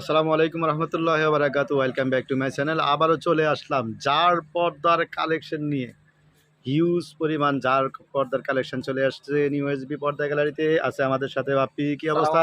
আসসালামু আলাইকুম রহমতুল্লাহ বারাকাতু। Welcome back to my channel আবারও চলে আসলাম যার পর্দার কালেকশন নিয়ে। হিউজ পরিমাণ যার পর্দার কালেকশন চলে আসছে নিউ এসবি পর্দা গ্যালারিতে আছে আমাদের সাথে বাপ্পি কি অবস্থা?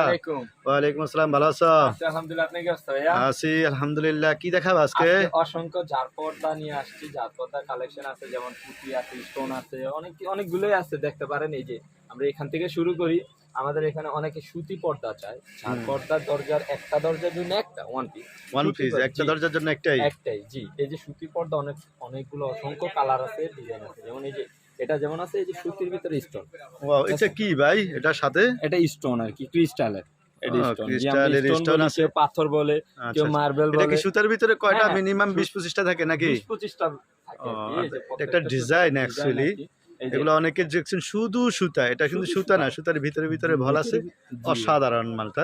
ওয়ালাইকুম আসসালাম ভালো আছো? আছি আলহামদুলিল্লাহ আপনি কি অবস্থা আছি আলহামদুলিল্লাহ। কি দেখাবো আজকে? অসংখ্য জার পর্দা নিয়ে আসছি জার পর্দা কালেকশন আছে যেমন পুঁতি আছে স্টোন আছে অনেক অনেকগুলোই আছে দেখতে পারেন এই যে আমরা এখান থেকে শুরু করি। আমাদের এখানে অনেকে সুতি পর্দা চায়। হুম। পর্দার দরজার একটা দরজার জন্য একটা ওয়ান পিস ওয়ান পিস একটা দরজার জন্য একটাই। একটাই জি। এই যে সুতি পর্দা অনেক অনেকগুলো অসংখ্য কালার আছে ডিজাইন আছে। যেমন এই যে এটা যেমন আছে এই যে সুতির ভিতরে স্টোন ওয়াও এটা কি ভাই? এটার সাথে? এটা স্টোন আর কি ক্রিস্টালের এটা পাথর বলে আচ্ছা, কেউ আচ্ছা। মার্বেল বলে। সুতার ভিতরে কয়টা হ্যাঁ, মিনিমাম বিশ পঁচিশটা থাকে নাকি? বিশ পঁচিশটা থাকে। ও, আর কি, এই যে এটা প্রত্যেকটা একটা ডিজাইন অ্যাকচুয়ালি আর এগুলো অনেকে দেখছেন শুধু সুতা এটা কিন্তু শুধু সুতা না সুতার ভিতরে ভিতরে ভল আছে অসাধারণ মালটা।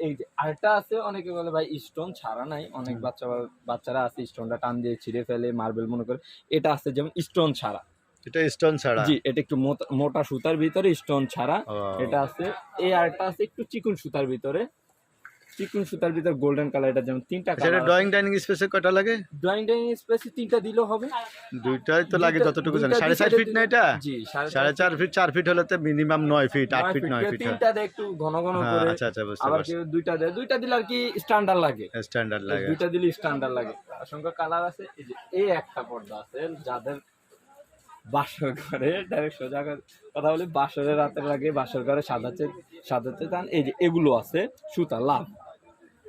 এই যে আরেকটা আছে অনেকে বলে ভাই স্টোন ছাড়া নাই অনেক বাচ্চা বাচ্চারা আছে স্টোনটা টান দিয়ে ছিঁড়ে ফেলে মার্বেল মনে করে। এটা আছে যেমন স্টোন ছাড়া। এটা স্টোন ছাড়া। জি এটা একটু মোটা- মোটা সুতার ভিতরে স্টোন ছাড়া। এটা আছে এই আরেকটা আছে একটু চিকুন সুতার ভিতরে। চিকুন সুতার ভিতরে গোল্ডেন কালার এটা যেমন তিনটা সেটা ড্রয়িং ডাইনিং স্পেসে কয়টা লাগে? ড্রয়িং ডাইনিং স্পেসে তিনটা দিলেও হবে। দুইটাই তো লাগে যতটুকু জানি। সাড়ে চার ফিট না এটা? জি সাড়ে চার ফিট চার ফিট হলে তো মিনিমাম নয় ফিট আট ফিট নয় ফিট তিনটা দেয় একটু ঘন ঘন হ্যাঁ করে। আচ্ছা আচ্ছা বুঝতে আবার কেউ দুইটা দেয়। দুইটা দিলে আর কি স্ট্যান্ডার্ড লাগে। স্ট্যান্ডার্ড লাগে। দুইটা দিলে স্ট্যান্ডার্ড লাগে। অসংখ্য কালার আছে। এই যে এই একটা পর্দা আছে যাদের বাসর ঘরে, ডাইরেক্ট সোজা কথা বলি, বাসরের রাতের আগে বাসর ঘরে সাদাচ্ছে সাদাচ্ছে চান এই যে এগুলো আছে সুতা লাভ।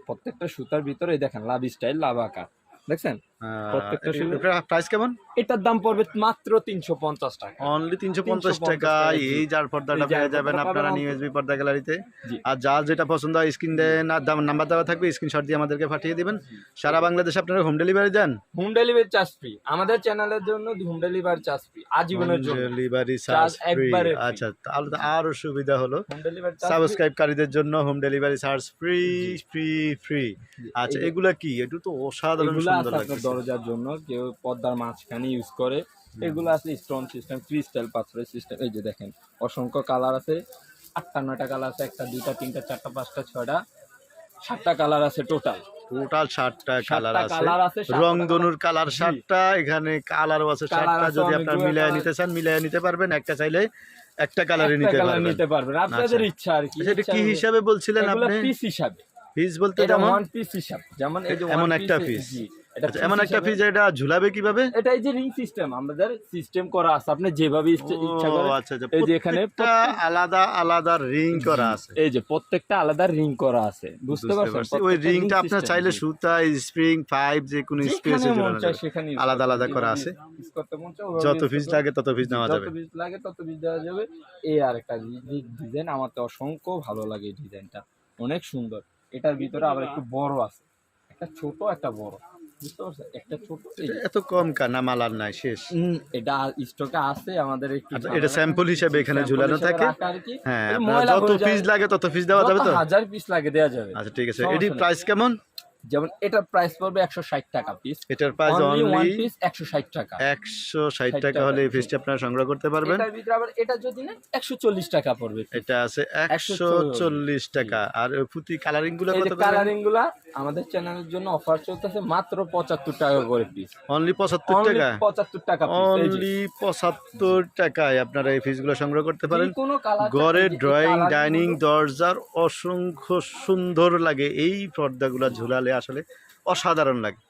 প্রত্যেকটা সুতার ভিতরে দেখেন, লাভ স্টাইল লাভ আঁকা দেখছেন? প্রত্যেকটা শুধু- প্রাইস কেমন? এটার দাম পড়বে মাত্র তিনশো পঞ্চাশ টাকা। অনলি তিনশো পঞ্চাশ টাকা। টাকা, এই যার পর্দাটা পেয়ে যাবেন আপনারা পাবেন পর্দা গ্যালারিতে। আর যার যেটা পছন্দ হয় স্ক্রিন দেন দাম নাম্বার দেওয়া থাকবে স্ক্রিনশট দিয়ে আমাদেরকে পাঠিয়ে দিবেন। সারা বাংলাদেশে আপনারা হোম ডেলিভারি দেন? হোম ডেলিভারি চার্জ ফ্রি আমাদের চ্যানেলের জন্য হোম ডেলিভারি চার্জ ফ্রি আজীবনের জন্য। ডেলিভারি চার্জ ফ্রি আচ্ছা তাহলে আরও সুবিধা হলো। সাবস্ক্রাইবকারীদের জন্য home delivery charge free free free আচ্ছা এগুলা কি? একটু তো অসাধারণ সুন্দর লাগছে দরজার জন্য কেউ পর্দার মাঝখানে ইউজ করে। এগুলো আছে স্টোন সিস্টেম ক্রিস্টাল পাথরের সিস্টেম এই যে দেখেন অসংখ্য কালার আছে। আটটা নয়টা কালার আছে একটা দুইটা তিনটা চারটা পাঁচটা ছয়টা সাতটা কালার আছে টোটাল টোটাল সাতটা কালার আছে। রংধনুর কালার সাতটা এখানে কালারও আছে সাতটা। যদি আপনারা নিতে চান মিলিয়ে নিতে পারবেন। একটা চাইলে একটা কালারে নিতে পারবেন। নিতে পারবেন। আপনাদের আচ্ছা। ইচ্ছা আর কি আচ্ছা, এটা কি হিসাবে বলছিলেন আপনি? পিস হিসাবে। পিস বলতে যেমন পিস হিসাব। যেমন এই যে এমন একটা piece- আচ্ছা, এমন একটা পিস এটা ঝুলাবে কীভাবে? এটা এই যে রিং সিস্টেম আমাদের সিস্টেম করা আছে। আপনি যেভাবে ইচ্ছা ও, করে আচ্ছা আচ্ছা। এই যে এখানে আলাদা আলাদা রিং করা আছে। এই যে প্রত্যেকটা আলাদা রিং করা আছে। বুঝতে পারছেন? ওই রিংটা system, চাইলে সুতা স্প্রিং পাইপ যে কোনো স্পেসে যাবে। আলাদা আলাদা করা আছে। যত পিস লাগে তত পিস নেওয়া যত যাবে। লাগে তত পিস দেওয়া যাবে। এই আর একটা ডিজাইন আমার তো অসংখ্য ভালো লাগে এই ডিজাইনটা অনেক সুন্দর। এটার ভিতরে আবার একটু বড় আছে। একটা ছোট একটা বড়। বুঝতে পারছেন? একটা ছোট এত কম কানা? মালার নাই শেষ। এটা স্টকে আছে আমাদের আচ্ছা, এটা স্যাম্পল হিসেবে এখানে ঝুলানো থাকে। হ্যাঁ যত পিস লাগে তত পিস দেওয়া যাবে তো? হাজার পিস লাগে দেওয়া যাবে। আচ্ছা ঠিক আছে। এটি এটির প্রাইস কেমন? যেমন এটার প্রাইস পড়বে একশো ষাট টাকা পিস এটার প্রাইস অনলি ওয়ান পিস একশো ষাট টাকা। একশো ষাট টাকা হলে এই জি। ফিসটি আপনারা সংগ্রহ করতে পারবেন। এটার ভিতরে আবার এটা যদি না একশো চল্লিশ টাকা পড়বে এটা আছে একশো চল্লিশ টাকা। আর পুঁতি কালারিংগুলো কত কালারিংগুলা আমাদের চ্যানেলের জন্য অফার চলতেছে মাত্র পঁচাত্তর টাকা করে পিস অনলি পঁচাত্তর টাকা? পঁচাত্তর টাকা। অনলি পঁচাত্তর টাকায় আপনারা এই ফিসগুলো সংগ্রহ করতে পারেন। কোনো ঘরের ড্রয়িং ডাইনিং দরজার অসংখ্য সুন্দর লাগে এই পর্দাগুলো ঝুলালে আসলে অসাধারণ লাগে।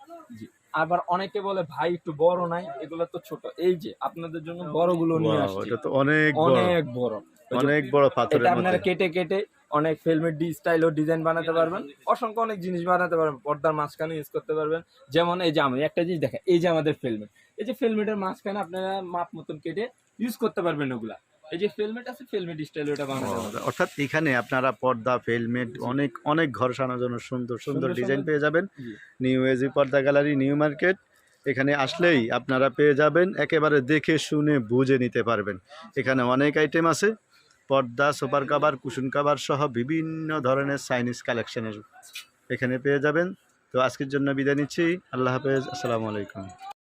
আবার অনেকে বলে ভাই একটু বড় নাই এগুলো তো ছোট। এই যে আপনাদের জন্য বড়গুলো নিয়ে Wow, আসছি। এটা তো অনেক বড়। অনেক বড়। অনেক বড় পাথরের আপনারা কেটে কেটে অনেক ফিল্মের ডি স্টাইল ও ডিজাইন বানাতে পারবেন। অসংখ্য অনেক জিনিস বানাতে পারবেন। পর্দার মাঝখানে ইউজ করতে পারবেন। যেমন এই যে আমি একটা জিনিস দেখা এই যে আমাদের ফিল্মেট এই যে ফিল্মেটের মাঝখানে আপনারা মাপ মতন কেটে ইউজ করতে পারবেন ওগুলা। এই যে ফিল্মেট আছে ফিল্মেট স্টাইল ওটা বানাতে অর্থাৎ এখানে আপনারা পর্দা ফেলমেট অনেক অনেক ঘর সাজানোর জন্য সুন্দর সুন্দর সুন্দর ডিজাইন পেয়ে যাবেন। New AG Porda gallery new market এখানে আসলেই আপনারা পেয়ে যাবেন একেবারে দেখে শুনে বুঝে নিতে পারবেন। এখানে অনেক আইটেম আছে। পর্দা সুপার কাভার কুশন কাভার সহ বিভিন্ন ধরনের চাইনিজ কালেকশনের এখানে পেয়ে যাবেন। তো আজকের জন্য বিদায় নিচ্ছি। আল্লাহ হাফেজ। আসসালামু আলাইকুম।